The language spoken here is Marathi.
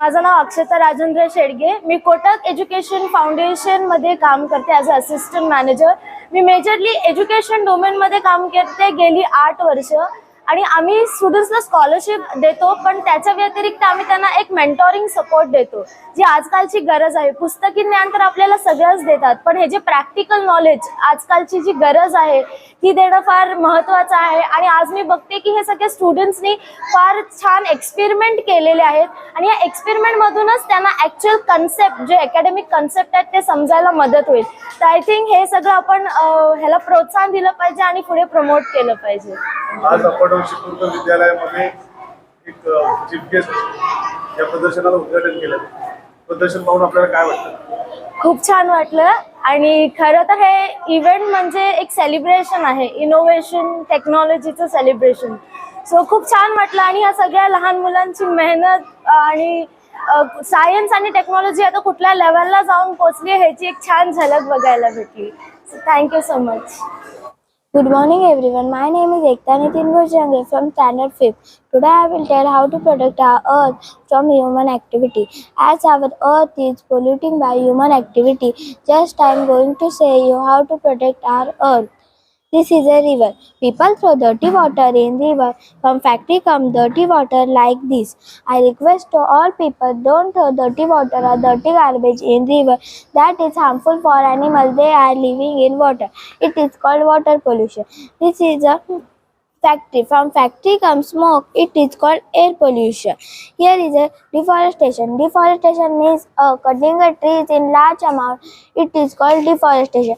माझं नाव अक्षता राजेंद्र शेडगे. मी कोटक एज्युकेशन फाउंडेशनमध्ये काम करते ॲज अ असिस्टंट मॅनेजर मी मेजरली एज्युकेशन डोमेनमध्ये काम करते गेली आठ वर्ष. आणि आम्ही स्टुडंट्सला स्कॉलरशिप देतो पण त्याच्या व्यतिरिक्त आम्ही त्यांना एक मेंटॉरिंग सपोर्ट देतो जी आजकालची गरज आहे. पुस्तकी ज्ञान तर आपल्याला सगळंच देतात पण हे जे प्रॅक्टिकल नॉलेज आजकालची जी गरज आहे ती देणं फार महत्त्वाचं आहे. आणि आज मी बघते की हे सगळे स्टुडंट्सनी फार छान एक्सपेरिमेंट केलेले आहेत. आणि या एक्सपेरिमेंटमधूनच त्यांना ॲक्च्युअल कन्सेप्ट जे अकॅडमिक कन्सेप्ट आहेत ते समजायला मदत होईल. तर आय थिंक हे सगळं आपण ह्याला प्रोत्साहन दिलं पाहिजे आणि पुढे प्रमोट केलं पाहिजे. आज आपण विद्यालयामध्ये एक चीफ गेस्ट या प्रदर्शनाला उद्घाटन केलं. प्रदर्शन पाहून आपल्याला काय वाटतं? खूप छान वाटलं. आणि खरं तर हे इव्हेंट म्हणजे एक सेलिब्रेशन आहे. इनोव्हेशन टेक्नॉलॉजीचं सेलिब्रेशन सो खूप छान वाटलं. आणि या सगळ्या लहान मुलांची मेहनत आणि सायन्स आणि टेक्नॉलॉजी आता कुठल्या लेवलला जाऊन पोचली ह्याची एक छान झलक बघायला भेटली. Thank you so much Good morning everyone. My name is Ekta Nitin Bhujange from Standard 5th. Today I will tell how to protect our earth from human activity. As our earth is polluting by human activity, just I am going to say you how to protect our earth. This is a river. People throw dirty water in river. From factory come dirty water like this. I request to all people don't throw dirty water or dirty garbage in river. That is harmful for animals. They are living in water. It is called water pollution. This is a factory. From factory comes smoke. It is called air pollution. Here is a deforestation. Deforestation means uh, cutting trees in large amount. It is called deforestation.